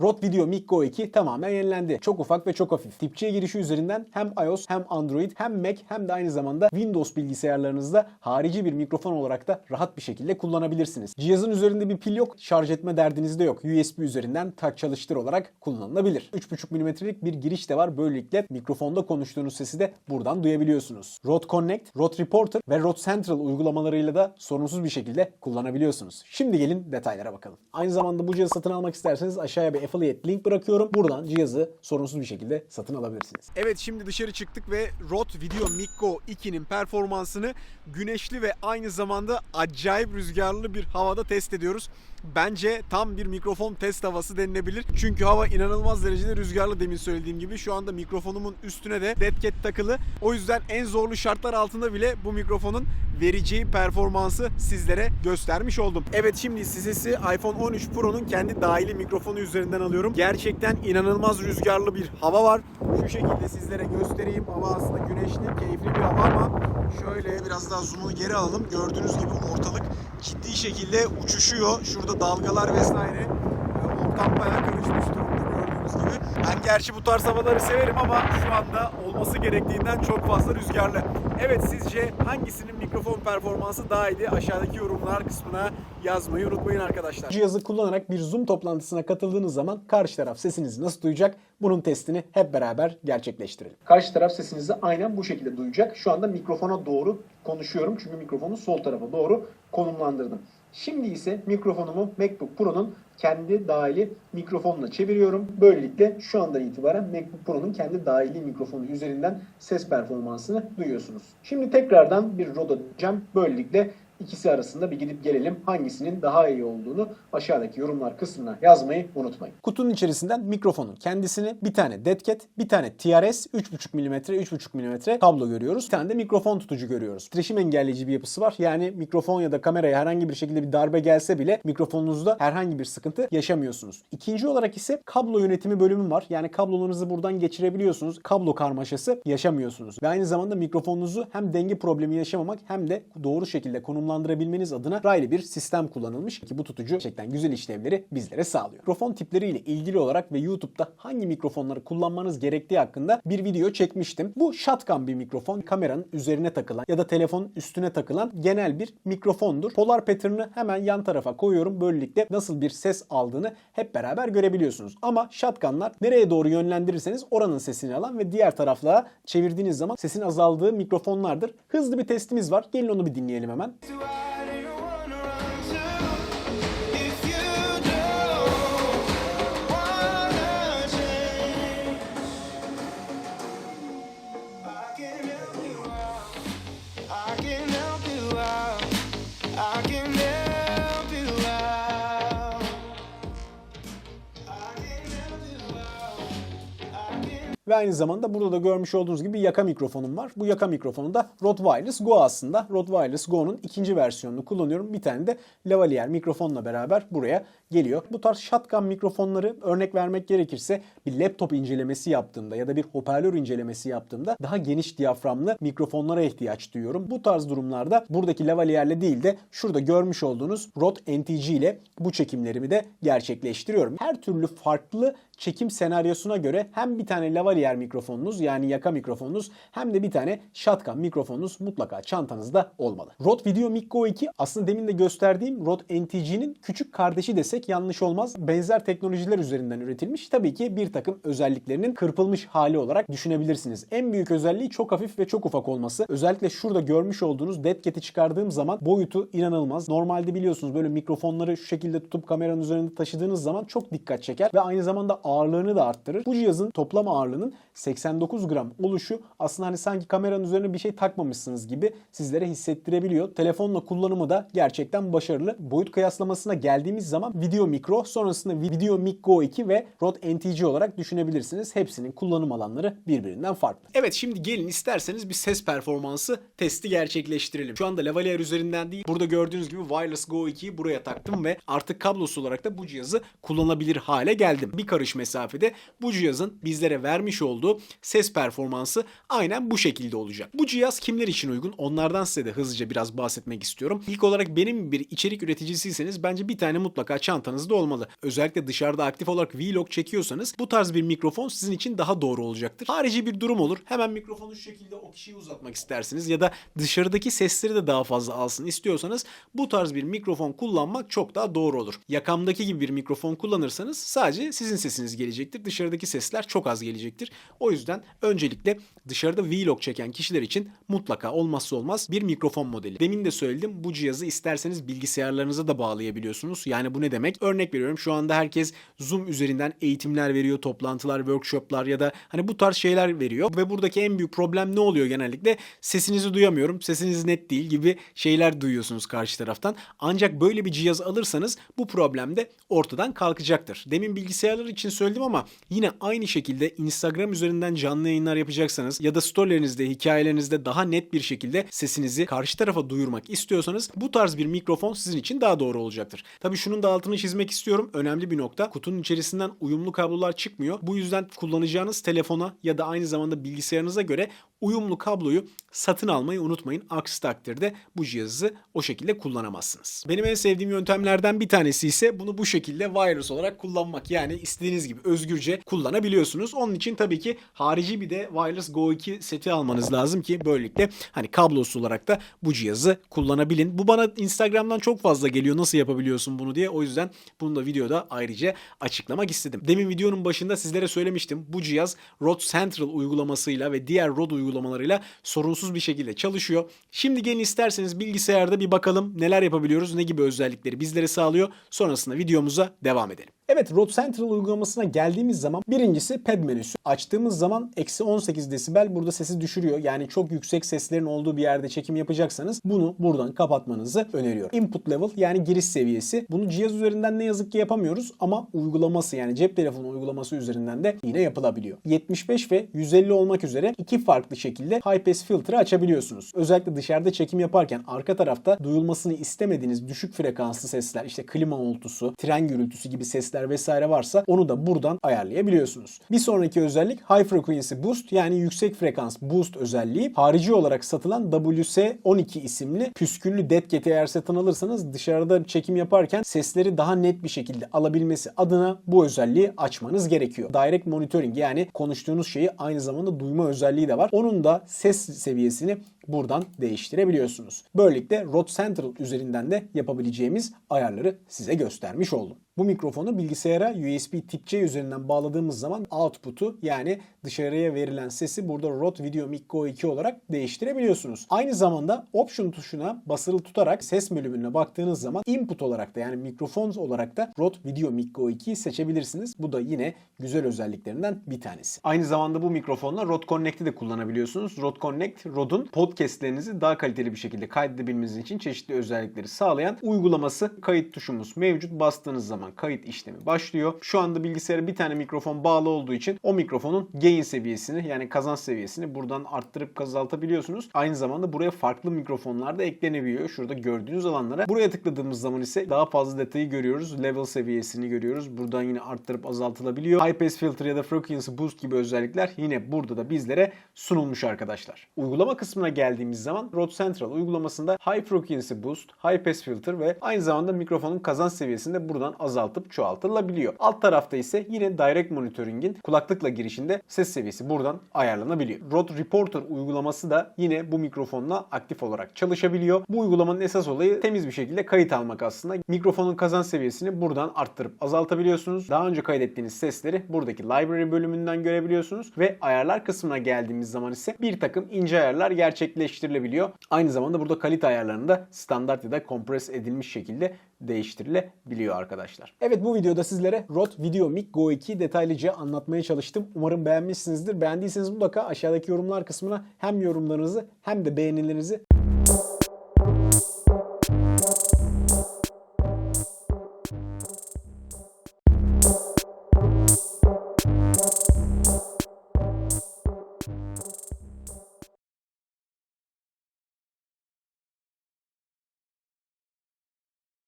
Rode Video Mic Go 2 tamamen yenilendi. Çok ufak ve çok hafif. Tip-C girişi üzerinden hem iOS hem Android hem Mac hem de aynı zamanda Windows bilgisayarlarınızda harici bir mikrofon olarak da rahat bir şekilde kullanabilirsiniz. Cihazın üzerinde bir pil yok, şarj etme derdiniz de yok. USB üzerinden tak çalıştır olarak kullanılabilir. 3.5 mm'lik bir giriş de var. Böylelikle mikrofonda konuştuğunuz sesi de buradan duyabiliyorsunuz. Rode Connect, Rode Reporter ve Rode Central uygulamalarıyla da sorunsuz bir şekilde kullanabiliyorsunuz. Şimdi gelin detaylara bakalım. Aynı zamanda bu cihazı satın almak isterseniz aşağıya bir affiliate link bırakıyorum. Buradan cihazı sorunsuz bir şekilde satın alabilirsiniz. Evet şimdi dışarı çıktık ve Rode Video Mic Go 2'nin performansını güneşli ve aynı zamanda acayip rüzgarlı bir havada test ediyoruz. Bence tam bir mikrofon test havası denilebilir. Çünkü hava inanılmaz derecede rüzgarlı demin söylediğim gibi. Şu anda mikrofonumun üstüne de dead cat takılı. O yüzden en zorlu şartlar altında bile bu mikrofonun vereceği performansı sizlere göstermiş oldum. Evet şimdi sesi iPhone 13 Pro'nun kendi dahili mikrofonu üzerinden alıyorum. Gerçekten inanılmaz rüzgarlı bir hava var. Şu şekilde sizlere göstereyim. Hava aslında güneşli, keyifli bir hava ama şöyle biraz daha zoom'u geri alalım. Gördüğünüz gibi ortalık ciddi şekilde uçuşuyor. Şurada dalgalar vesaire. Ee, Ortam bayağı karışmış durumda gördüğünüz gibi. Ben gerçi bu tarz havaları severim ama şu anda olması gerektiğinden çok fazla rüzgarlı. Evet sizce hangisinin mikrofon performansı daha iyiydi? Aşağıdaki yorumlar kısmına yazmayı unutmayın arkadaşlar. Cihazı kullanarak bir Zoom toplantısına katıldığınız zaman karşı taraf sesinizi nasıl duyacak? Bunun testini hep beraber gerçekleştirelim. Karşı taraf sesinizi aynen bu şekilde duyacak. Şu anda mikrofona doğru konuşuyorum çünkü mikrofonu sol tarafa doğru konumlandırdım. Şimdi ise mikrofonumu MacBook Pro'nun kendi dahili mikrofonuna çeviriyorum. Böylelikle şu andan itibaren MacBook Pro'nun kendi dahili mikrofonu üzerinden ses performansını duyuyorsunuz. Şimdi tekrardan bir Rode diyeceğim. Böylelikle ikisi arasında bir gidip gelelim. Hangisinin daha iyi olduğunu aşağıdaki yorumlar kısmına yazmayı unutmayın. Kutunun içerisinden mikrofonun kendisini bir tane dead bir tane TRS 3.5 mm 3.5 mm kablo görüyoruz. Bir tane de mikrofon tutucu görüyoruz. Titreşim engelleyici bir yapısı var. Yani mikrofon ya da kameraya herhangi bir şekilde bir darbe gelse bile mikrofonunuzda herhangi bir sıkıntı yaşamıyorsunuz. İkinci olarak ise kablo yönetimi bölümü var. Yani kablolarınızı buradan geçirebiliyorsunuz. Kablo karmaşası yaşamıyorsunuz. Ve aynı zamanda mikrofonunuzu hem denge problemi yaşamamak hem de doğru şekilde konumlandırabilmeniz adına raylı bir sistem kullanılmış ki bu tutucu gerçekten güzel işlevleri bizlere sağlıyor. Mikrofon tipleriyle ilgili olarak ve YouTube'da hangi mikrofonları kullanmanız gerektiği hakkında bir video çekmiştim. Bu shotgun bir mikrofon. Kameranın üzerine takılan ya da telefonun üstüne takılan genel bir mikrofondur. Polar pattern'ı hemen yan tarafa koyuyorum. Böylelikle nasıl bir ses aldığını hep beraber görebiliyorsunuz. Ama shotgunlar nereye doğru yönlendirirseniz oranın sesini alan ve diğer taraflara çevirdiğiniz zaman sesin azaldığı mikrofonlardır. Hızlı bir testimiz var. Gelin onu bir dinleyelim hemen. you. Aynı zamanda burada da görmüş olduğunuz gibi yaka mikrofonum var. Bu yaka mikrofonu da Rode Wireless Go aslında. Rode Wireless Go'nun ikinci versiyonunu kullanıyorum. Bir tane de lavalier mikrofonla beraber buraya geliyor. Bu tarz shotgun mikrofonları örnek vermek gerekirse bir laptop incelemesi yaptığımda ya da bir hoparlör incelemesi yaptığımda daha geniş diyaframlı mikrofonlara ihtiyaç duyuyorum. Bu tarz durumlarda buradaki lavalierle değil de şurada görmüş olduğunuz Rode NTG ile bu çekimlerimi de gerçekleştiriyorum. Her türlü farklı çekim senaryosuna göre hem bir tane lavalier mikrofonunuz yani yaka mikrofonunuz hem de bir tane shotgun mikrofonunuz mutlaka çantanızda olmalı. Rode Video Mic Go 2 aslında demin de gösterdiğim Rode NTG'nin küçük kardeşi desek yanlış olmaz. Benzer teknolojiler üzerinden üretilmiş. Tabii ki bir takım özelliklerinin kırpılmış hali olarak düşünebilirsiniz. En büyük özelliği çok hafif ve çok ufak olması. Özellikle şurada görmüş olduğunuz dead cat'i çıkardığım zaman boyutu inanılmaz. Normalde biliyorsunuz böyle mikrofonları şu şekilde tutup kameranın üzerinde taşıdığınız zaman çok dikkat çeker ve aynı zamanda ağırlığını da arttırır. Bu cihazın toplam ağırlığının 89 gram oluşu aslında hani sanki kameranın üzerine bir şey takmamışsınız gibi sizlere hissettirebiliyor. Telefonla kullanımı da gerçekten başarılı. Boyut kıyaslamasına geldiğimiz zaman Video Micro sonrasında Video Mic Go 2 ve Rode NTG olarak düşünebilirsiniz. Hepsinin kullanım alanları birbirinden farklı. Evet şimdi gelin isterseniz bir ses performansı testi gerçekleştirelim. Şu anda lavalier üzerinden değil. Burada gördüğünüz gibi Wireless Go 2'yi buraya taktım ve artık kablosuz olarak da bu cihazı kullanabilir hale geldim. Bir karış mesafede bu cihazın bizlere vermiş olduğu ses performansı aynen bu şekilde olacak. Bu cihaz kimler için uygun? Onlardan size de hızlıca biraz bahsetmek istiyorum. İlk olarak benim bir içerik üreticisiyseniz bence bir tane mutlaka çantanızda olmalı. Özellikle dışarıda aktif olarak vlog çekiyorsanız bu tarz bir mikrofon sizin için daha doğru olacaktır. Harici bir durum olur. Hemen mikrofonu şu şekilde o kişiyi uzatmak istersiniz ya da dışarıdaki sesleri de daha fazla alsın istiyorsanız bu tarz bir mikrofon kullanmak çok daha doğru olur. Yakamdaki gibi bir mikrofon kullanırsanız sadece sizin sesiniz gelecektir. Dışarıdaki sesler çok az gelecektir. O yüzden öncelikle dışarıda vlog çeken kişiler için mutlaka olmazsa olmaz bir mikrofon modeli. Demin de söyledim bu cihazı isterseniz bilgisayarlarınıza da bağlayabiliyorsunuz. Yani bu ne demek? Örnek veriyorum şu anda herkes Zoom üzerinden eğitimler veriyor, toplantılar, workshoplar ya da hani bu tarz şeyler veriyor. Ve buradaki en büyük problem ne oluyor genellikle? Sesinizi duyamıyorum, sesiniz net değil gibi şeyler duyuyorsunuz karşı taraftan. Ancak böyle bir cihaz alırsanız bu problem de ortadan kalkacaktır. Demin bilgisayarlar için söyledim ama yine aynı şekilde Instagram üzerinden canlı yayınlar yapacaksanız ya da storylerinizde, hikayelerinizde daha net bir şekilde sesinizi karşı tarafa duyurmak istiyorsanız bu tarz bir mikrofon sizin için daha doğru olacaktır. Tabii şunun da altını çizmek istiyorum. Önemli bir nokta. Kutunun içerisinden uyumlu kablolar çıkmıyor. Bu yüzden kullanacağınız telefona ya da aynı zamanda bilgisayarınıza göre uyumlu kabloyu satın almayı unutmayın. Aksi takdirde bu cihazı o şekilde kullanamazsınız. Benim en sevdiğim yöntemlerden bir tanesi ise bunu bu şekilde wireless olarak kullanmak. Yani istediğiniz gibi özgürce kullanabiliyorsunuz. Onun için tabii ki harici bir de wireless Go 2 seti almanız lazım ki böylelikle hani kablosuz olarak da bu cihazı kullanabilin. Bu bana Instagram'dan çok fazla geliyor nasıl yapabiliyorsun bunu diye. O yüzden bunu da videoda ayrıca açıklamak istedim. Demin videonun başında sizlere söylemiştim. Bu cihaz Rode Central uygulamasıyla ve diğer Rode uygulamalarıyla sorunsuz bir şekilde çalışıyor. Şimdi gelin isterseniz bilgisayarda bir bakalım neler yapabiliyoruz, ne gibi özellikleri bizlere sağlıyor. Sonrasında videomuza devam edelim. Evet Rode Central uygulamasına geldiğimiz zaman birincisi pad menüsü. Açtığımız zaman eksi 18 desibel burada sesi düşürüyor. Yani çok yüksek seslerin olduğu bir yerde çekim yapacaksanız bunu buradan kapatmanızı öneriyorum. Input level yani giriş seviyesi. Bunu cihaz üzerinden ne yazık ki yapamıyoruz ama uygulaması yani cep telefonu uygulaması üzerinden de yine yapılabiliyor. 75 ve 150 olmak üzere iki farklı şekilde high pass filtre açabiliyorsunuz. Özellikle dışarıda çekim yaparken arka tarafta duyulmasını istemediğiniz düşük frekanslı sesler işte klima uğultusu, tren gürültüsü gibi sesler vesaire varsa onu da buradan ayarlayabiliyorsunuz. Bir sonraki özellik High Frequency Boost yani yüksek frekans boost özelliği. Harici olarak satılan WS12 isimli püsküllü cat'i eğer satın alırsanız dışarıda çekim yaparken sesleri daha net bir şekilde alabilmesi adına bu özelliği açmanız gerekiyor. Direct Monitoring yani konuştuğunuz şeyi aynı zamanda duyma özelliği de var. Onun da ses seviyesini buradan değiştirebiliyorsunuz. Böylelikle Rode Central üzerinden de yapabileceğimiz ayarları size göstermiş oldum. Bu mikrofonu bilgisayara USB tip C üzerinden bağladığımız zaman output'u yani dışarıya verilen sesi burada Rode Video Mic Go 2 olarak değiştirebiliyorsunuz. Aynı zamanda Option tuşuna basılı tutarak ses bölümüne baktığınız zaman input olarak da yani mikrofon olarak da Rode Video Mic Go 2'yi seçebilirsiniz. Bu da yine güzel özelliklerinden bir tanesi. Aynı zamanda bu mikrofonla Rode Connect'i de kullanabiliyorsunuz. Rode Connect, Rode'un podcastlerinizi daha kaliteli bir şekilde kaydedebilmeniz için çeşitli özellikleri sağlayan uygulaması. Kayıt tuşumuz mevcut. Bastığınız zaman kayıt işlemi başlıyor. Şu anda bilgisayara bir tane mikrofon bağlı olduğu için o mikrofonun gain seviyesini yani kazanç seviyesini buradan arttırıp azaltabiliyorsunuz. Aynı zamanda buraya farklı mikrofonlar da eklenebiliyor. Şurada gördüğünüz alanlara. Buraya tıkladığımız zaman ise daha fazla detayı görüyoruz. Level seviyesini görüyoruz. Buradan yine arttırıp azaltılabiliyor. High pass filter ya da frequency boost gibi özellikler yine burada da bizlere sunulmuş arkadaşlar. Uygulama kısmına geldiğimiz zaman Rode Central uygulamasında High Frequency Boost, High Pass Filter ve aynı zamanda mikrofonun kazanç seviyesini de buradan azaltıp çoğaltılabiliyor. Alt tarafta ise yine Direct Monitoring'in kulaklıkla girişinde ses seviyesi buradan ayarlanabiliyor. Rode Reporter uygulaması da yine bu mikrofonla aktif olarak çalışabiliyor. Bu uygulamanın esas olayı temiz bir şekilde kayıt almak aslında. Mikrofonun kazanç seviyesini buradan arttırıp azaltabiliyorsunuz. Daha önce kaydettiğiniz sesleri buradaki library bölümünden görebiliyorsunuz ve ayarlar kısmına geldiğimiz zaman ise bir takım ince ayarlar gerçekleştirilebiliyor. Aynı zamanda burada kalite ayarlarını da standart ya da kompres edilmiş şekilde değiştirilebiliyor arkadaşlar. Evet bu videoda sizlere Rode Video Mic Go 2'yi detaylıca anlatmaya çalıştım. Umarım beğenmişsinizdir. Beğendiyseniz mutlaka aşağıdaki yorumlar kısmına hem yorumlarınızı hem de beğenilerinizi